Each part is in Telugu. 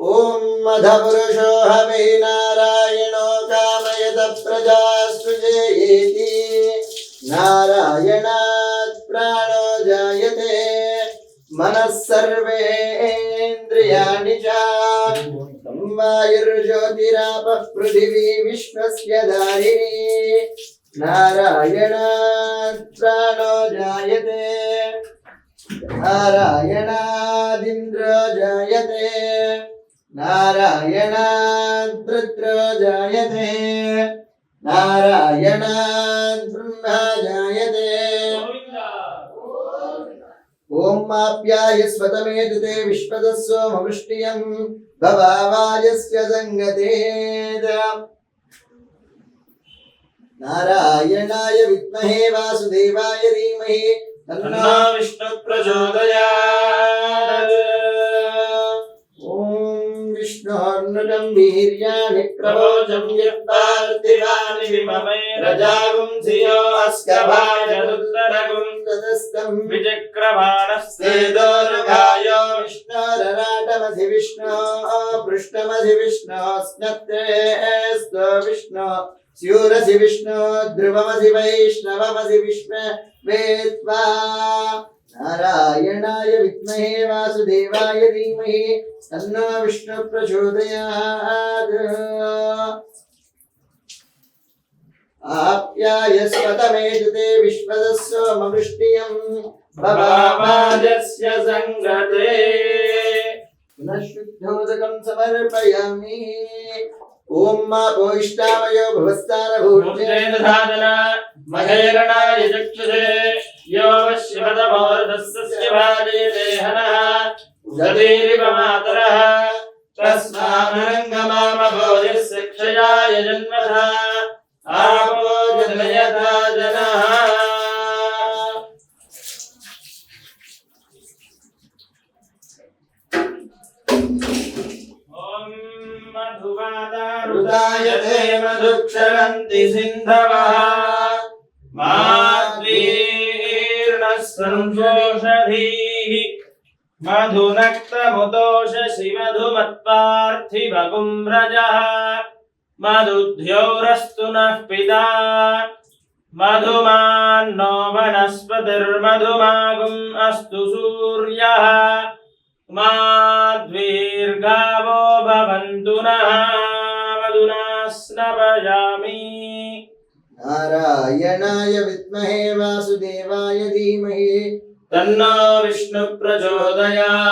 ॐ मधपुरुषो हवै नारायणो कामयत प्रजा सृजेति नारायणात् प्राणो जायते मनः सर्वेन्द्रियाणि च वायुर्ज्योतिरापः पृथिवी विश्वस्य धारिणी नारायणात् प्राणो जायते नारायणादिन्द्रो जायते नारायणात् रुद्रो जायते नारायणात् ब्रह्मा जायते ॐ माप्यायस्वतमेतु ते विश्वदस्वमवृष्टियम् भवावायस्य सङ्गतेद नारायणाय विद्महे वासुदेवाय धीमहि तन्नो तन्नो विष्णु प्रचोदयात् ॐ विष्णोर्नुजम् वीर्याणि प्रवोचम् यत्पार्थिवानि रजागुंसियो अस्कभाजदुत्तरगुं तदस्तम् विचक्रबाणस्तेदोरुगायो विष्णोरराटमसि विष्णो पृष्ठमसि विष्णो स्नत्रे विष्णो स्यूरसि विष्णो నారాయణాయ విద్మహే వాసుదేవాయ ధీమహి తన్నో విష్ణు ప్రచోదయాత్ ఆప్యాయస్వతమేషుతే విశ్వదస్వమృష్టియం భవామాజస్య సంగతే పునఃశుద్ధోదకం సమర్పయామి ఓం మా భూయిష్టామయో భవస్థాన భూర్జేన మహేరణాయ చక్షుషే యో శివదమోరదస్య భార్య దేహనః గదీరివ మాతరః सिन्धवः माद्वीर्णः सन्तोषधीः मधुनक्तमुदोषसि मधुमत्पार्थिवगुं व्रजः मधुद्यौरस्तु नः पिता मधुमान्नो वनस्पतिर्मधुमागुम् अस्तु सूर्यः माद्वीर्गावो भवन्तु नः मधुना स्नपयामि नारायणाय विद्महे वासुदेवाय धीमहि तन्नो विष्णु प्रचोदयात्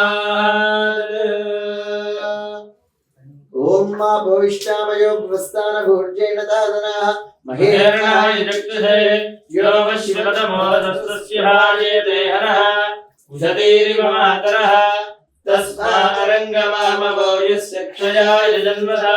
ॐ मा भविष्यामयो भवस्तानभूर्जेन दादनः महेरणाय महेरणाय चक्षुषे यो वश्यवतमोदस्तस्य भाजयते हनः उषतीरिव मातरः तस्मारङ्गमामवो यस्य क्षयाय जन्मथा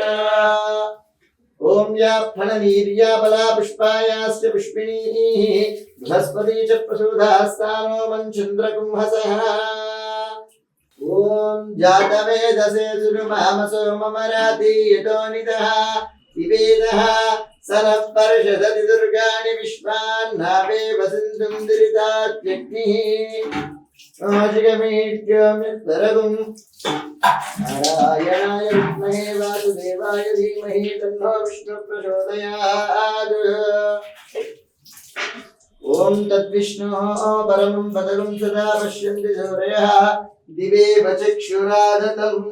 ॐ या फलनीर्याबला पुष्पायास्य पुष्पिणीः बृहस्पति च प्रसूधास्तानो मञ्चन्द्रकुंहसः ॐ जातवेदसे सुरुमामसो ममराति यतोनितः पिबेदः सरः पर्षदति दुर्गाणि विश्वान्नावे वसिन्धुं दुरितात्यग्निः आशिकमीड्यमित्तरगुम् नारायणाय विद्महे वासुदेवाय धीमहि तन्नो विष्णु प्रचोदयात् ॐ तद्विष्णोः परमं पदकं सदा पश्यन्ति सूरयः दिवे चक्षुरादतम्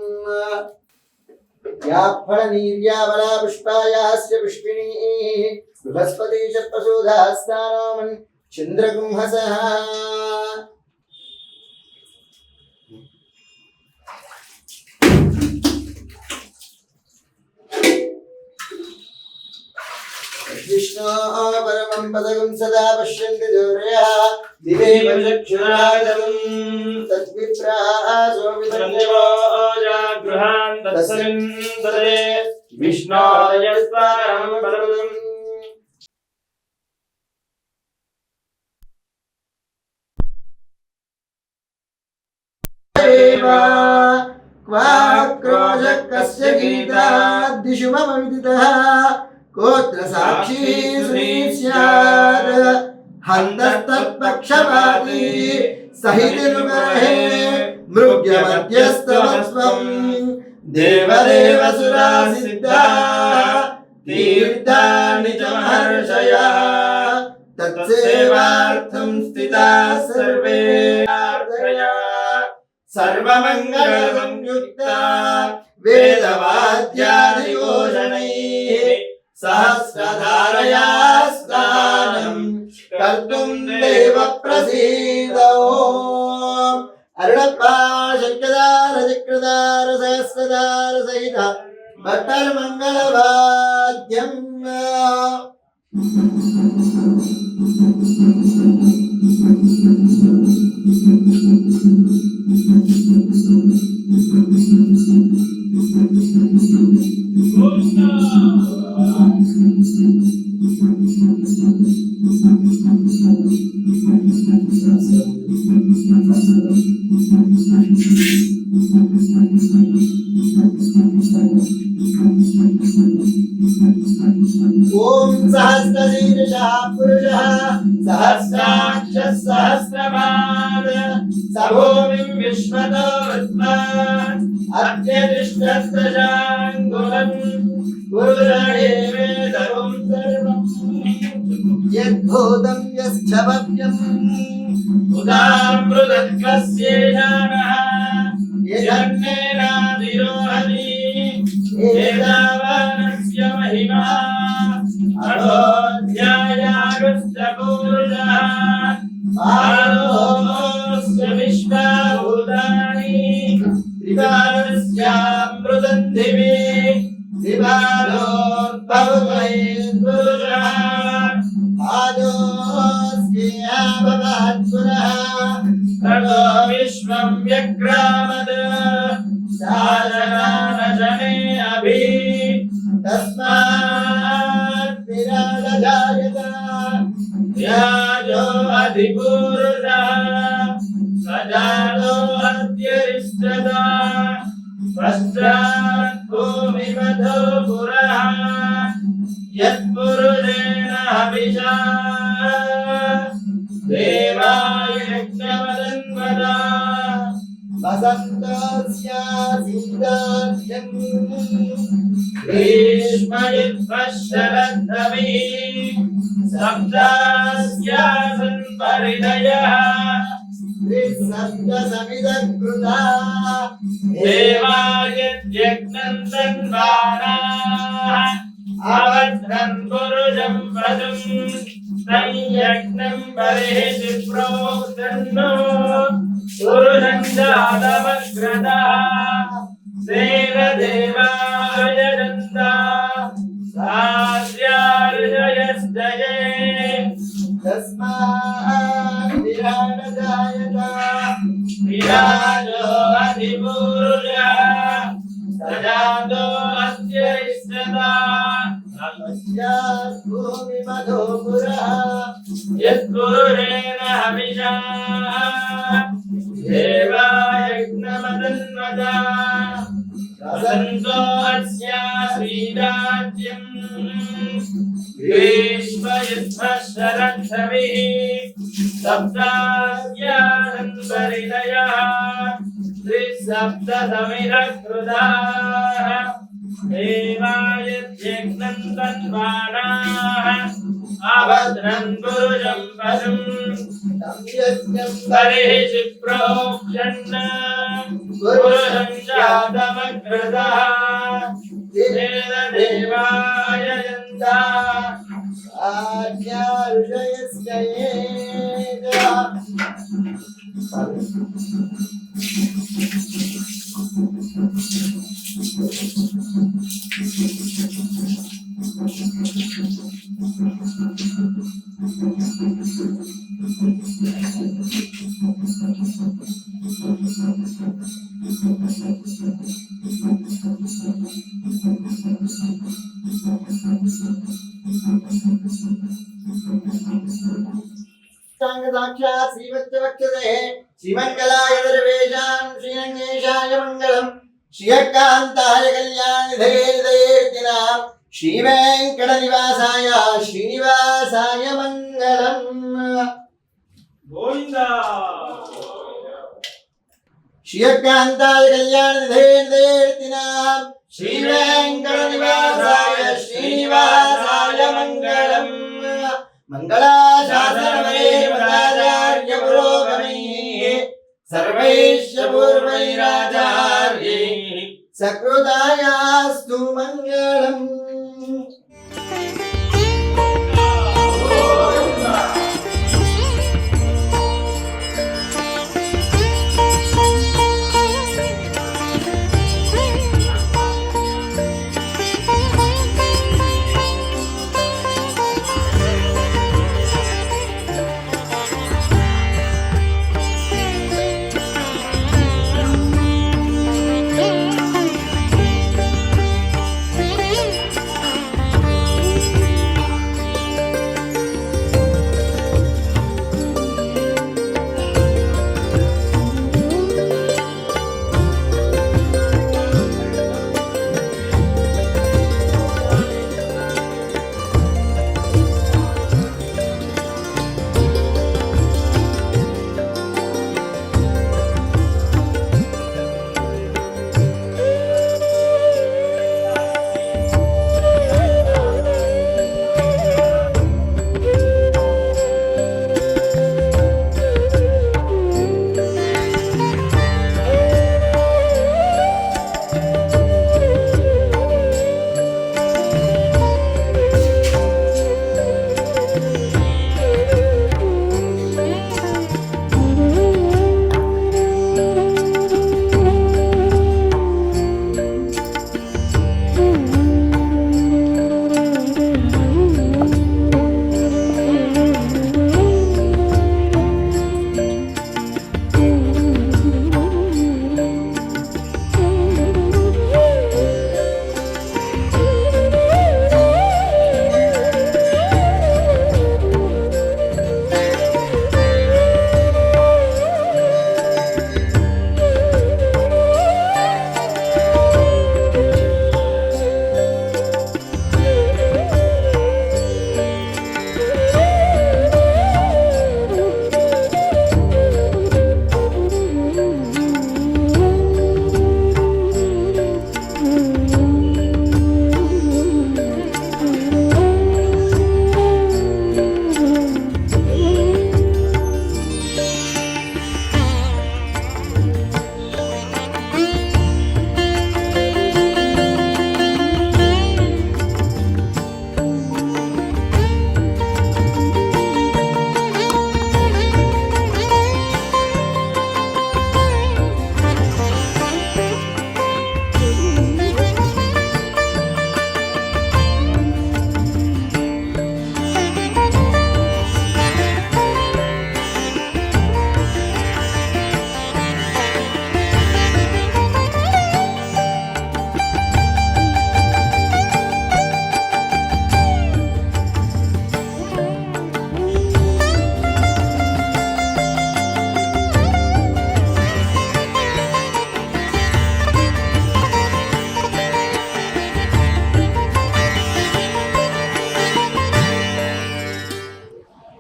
या फलनीर्यावला पुष्पायास्य पुष्पिणी बृहस्पति च प्रसूधास्तानामन् चन्द्रगुंहसः विष्णो परमं पदगं सदा पश्यन्ति दूरयः दिवे चक्षुरागतम् तद्विप्रासो सञ्जवो जागृहान् तत्सविन्दते विष्णोरयस्तारं परम् क्वाक्रोशः कस्य गीताद्दिशु मम विदितः कोत्र साक्षी सुनी स्यात् हन्तस्तत्पक्षपाती सहितिरुगर्हे मृग्यमध्यस्तमस्वम् देवदेव सुरासिद्धा तीर्थानि च महर्षयः तत्सेवार्थं स्थिताः सर्वे प्रार्थया सर्वमङ्गलसंयुक्ता वेदवाद्यादिघोषणैः सहस्रधारया स्नानम् कर्तुम् देव प्रसीदो अरुणप्पा शङ्कदार चक्रदार सहस्रदार सहित भट्टर्मङ्गलवाद्यम् ॐ యద్భూతం యశ్చవ్యం ఉదామృతత్వస్యేన యజ్ఞేనా व्यक्रामद साधनानशने अभि तस्मात् विराजजायत व्याजो अधिपूरुषः भीष्मयुद्भशरद्धभिः सप्तास्यासन् परिणयः त्रिसप्तसमिदकृता देवायज्ञम् तन्वानाः अवध्रन् पुरुषम् पदम् संयज्ञम् बर्हिषि प्रोक्तन्नो पुरुषम् जातमग्रतः देवदेवाय విరాజో అధిభూత त्रिसप्तसमिरकृताः देवायज्ञम् तन्वाणाः अभद्रन् पुरुषं पशुम् तं यज्ञं हरिः प्रोक्षन् पुरुषं जातमग्रतः तेन देवाय यन्ता आज्ञा ऋषयस्य സാക്ഷാത് ശ്രീവത്സവക്തേ ശിവങ്കലായ ദർവേശാം ശ്രീരംഗേശായ മംഗളം ശ്രിയകാന്തായ കല്യാണിധേ ഹൃദയേ ദിനാം శ్రీవేంకటనివాసాయ శ్రీనివాసాయ మంగళం గోవిందా! శ్రీయకాంతాయ కళ్యాణనిధేర్దేర్తినాం శ్రీవేంకటనివాసాయ శ్రీనివాసాయ మంగళం మంగళాశాసనమేవరాచార్య పురోగమై సర్వైశ్చ సకృతాయాస్తు మంగళం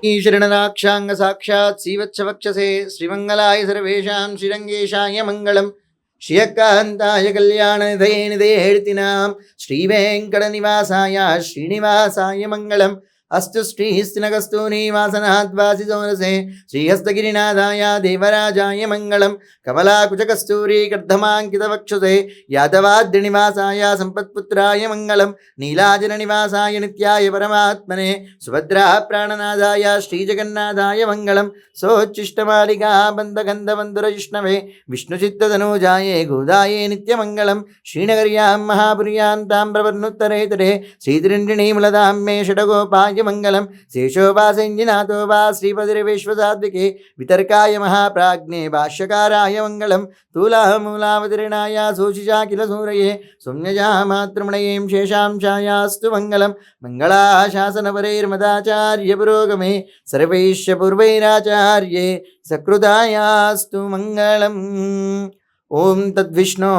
ஈஸ்வரணராட்சாங்க சாட்சாத் சீவச்சவக்ஷசே ஸ்ரீமங்கலாய சர்வேஷாம் ஸ்ரீரங்கேஷாய மங்களம். ஸ்ரீயக்காந்தாய கல்யாண நிதே நிதே எழுத்தினாம் ஸ்ரீவேங்கட நிவாசாய ஸ்ரீனிவாசாய மங்களம். అస్తు శ్రీహస్తినగస్తూ నీవాసనహాద్వాసిసోనసే శ్రీహస్తగిరినాథాయ దేవరాజాయ మంగళం కమలాకుచకస్తూరీ గర్ధమాంకితవక్షుసే యాదవాద్రినివాసాయ సంపత్పుత్రాయ మంగళం నీలాజన నివాసాయ నిత్యాయ పరమాత్మనే సుభద్రా ప్రాణనాథాయ శ్రీజగన్నాథాయ మంగళం సోచ్చిష్టమాలిగా బంధగంధబంధురజిష్ణవే విష్ణుచిత్తధనూజాయే గోదాయే నిత్యమంగళం శ్రీనగర్యాం మహాపుర్యాం తాం ప్రవర్ణుత్తరేతరే శ్రీతిరిండిణీములదాం మే షడగోపాయ మంగళం శేషోపాసంజనాథో వా శ్రీపదిరవిశ్వసాద్వికే వితర్కాయ మహాప్రాజ్ఞే భాష్యకారాయ మంగళం తూలాహమూలావతరణాయ సూచిషా కిల సూరయే సౌమ్యజా మాతృమణయేం శేషాంశాయాస్తు మంగళం మంగళాశాసనపరైర్మదాచార్య పురోగమే సర్వైశ్య పూర్వైరాచార్యే సకృదాయాస్తు మంగళం तद्विष्णो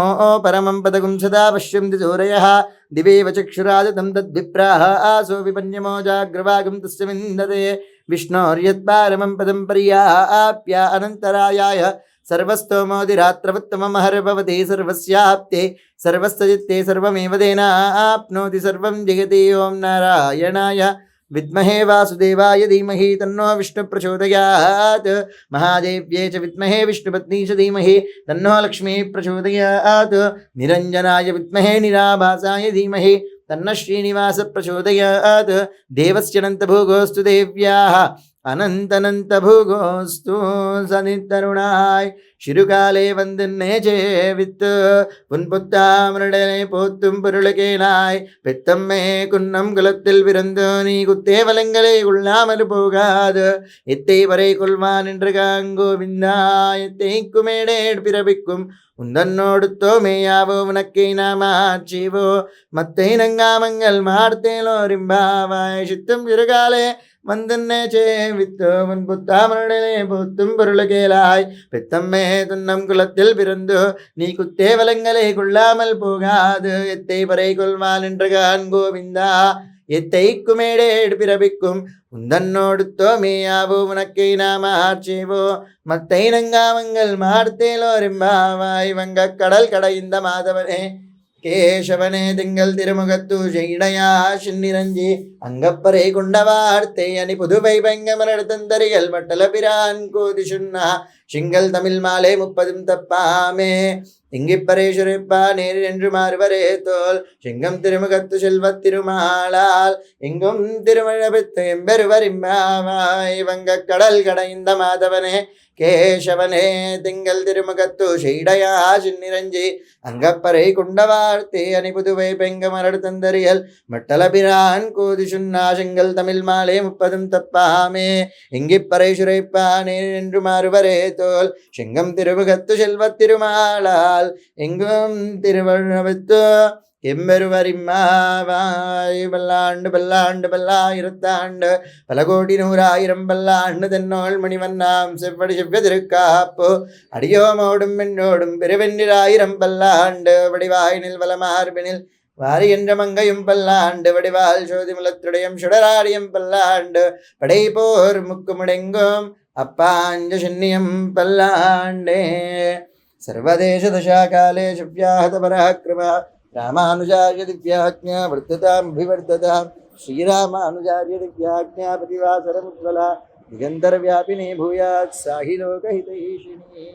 परमं पदगुं सदा पश्यन्ति सूरयः दिवेव चक्षुरादतं तद्विप्राः आसो विपन्यमो जाग्रवागं तस्य विन्दते विष्णोर्यत्पारमं पदं पर्याप्य अनन्तरायाय सर्वस्तोमोदिरात्रवत्तममहर्भवति सर्वस्याप्ते सर्वस्तजित्ते सर्वमेव तेनाप्नोति सर्वं जगति ॐ नारायणाय विद्महे वासुदेवाय धीमहि तन्नो विष्णुप्रचोदयात्। महादेव्ये च विद्महे विष्णुपत्नी च धीमहि तन्नो लक्ष्मी प्रचोदयात्। निरञ्जनाय विद्महे निराभासाय धीमहि तन्न श्रीनिवास प्रचोदयात् देवस्यनन्तभोगोऽस्तु देव्याः। அனந்தனந்தபூகோஸ்து சனித்தருணாய். சிறுகாலே வந்து நேஜேவித்து உன் புத்தாமிருடனை போத்தும் பொருளுகேனாய் பித்தம்மே குன்னம் குலத்தில் விருந்து நீ குத்தேவலங்களை கொள்ளாமல் போகாது. இத்தை வரை கொள்வான் என்று காங்கோவிந்தா இத்தை குமேடே பிறப்பிக்கும். உந்தன்னோடுத்தோ மேயாவோ உனக்கை நாமாச்சிவோ மத்தை நங்காமங்கள் மார்த்தேலோ ரிம்பாவாய். சித்தம் சிறுகாலே வந்தன்னே சேவித்தோ உன் புத்தாமருடனே போத்தும் பொருளுகேலாய். பித்தம்மே துன்னம் குலத்தில் பிறந்து நீ குத்தே வலங்களை கொள்ளாமல் போகாது. எத்தை பறை கொள்வான் என்று கான் கோவிந்தா. எத்தை குமேடேடு பிறப்பிக்கும் உந்தன்னோடு தோமேயாவோ உனக்கை நாம ஆட்சிவோ. மத்தை நங்காமங்கள் மார்த்தேலோ ரிம்பாவாய் வங்க கடல் கடைந்த மாதவனே. கேசவனே திங்கள் திருமுகத்து இடையா சின்னிரஞ்சி. அங்கப்பறை கொண்ட வார்த்தை அணி புதுவை பங்கமரத்தந்தரிகள் மட்டல பிரான் கோதி சுண்ணா. சிங்கள் தமிழ் மாலை முப்பதும் தப்பாமே. இங்கிப்பறை சுரைப்பா நேரில் என்று மாறுவரே தோல். சிங்கம் திருமுகத்து செல்வத் திருமாலால். எங்கும் திருமழபித்து எம்பெருவர் இம்பாவாய் வங்க கடல் கடைந்த மாதவனே. கேசவனே திங்கள் திருமுகத்து ஷீடையா சின்னிரஞ்சி அங்கப்பறை கொண்ட அணிபுதுவை பெங்கமரடு தந்தறியல் மட்டலபிரான் கோதி சுண்ணாசங்கள் தமிழ் மாலே முப்பதும் தப்பாமே இங்கிப்பறை சுரைப்பானே என்று மாறுவரே தோல் சிங்கம் திருமுகத்து செல்வத் திருமாளால் எங்கும் திருவண்ணவித்து எம்பெருவரிம்மாவாய் பல்லாண்டு பல்லாண்டு பல்லாயிரத்தாண்டு பல கோடி நூறாயிரம் பல்லாண்டு தென்னோள் மணிவண்ணாம் செவ்வடி செவ்விய திருக்காப்பு அடியோமோடும் பெண்ணோடும் பெருவெண்ணிராயிரம் பல்லாண்டு வடிவாயினில் வலமார்பினில் வாரி என்ற மங்கையும் பல்லாண்டு வடிவால் சோதிமுலத்துடையம் சுடராடியும் பல்லாண்டு படை போர் முக்குமுடெங்கும் அப்பாஞ்ச சன்னியம் பல்லாண்டே சர்வதேச தசா காலே சுவ்யாஹத பராக்கிரமா रामानुजार्यदिव्याज्ञा वर्धतामभिवर्धता श्रीरामानुजार्यदिव्याज्ञा प्रतिवासरमुज्ज्वला दिगन्धरव्यापिनी भूयात् सा हि लोकहितैषिणी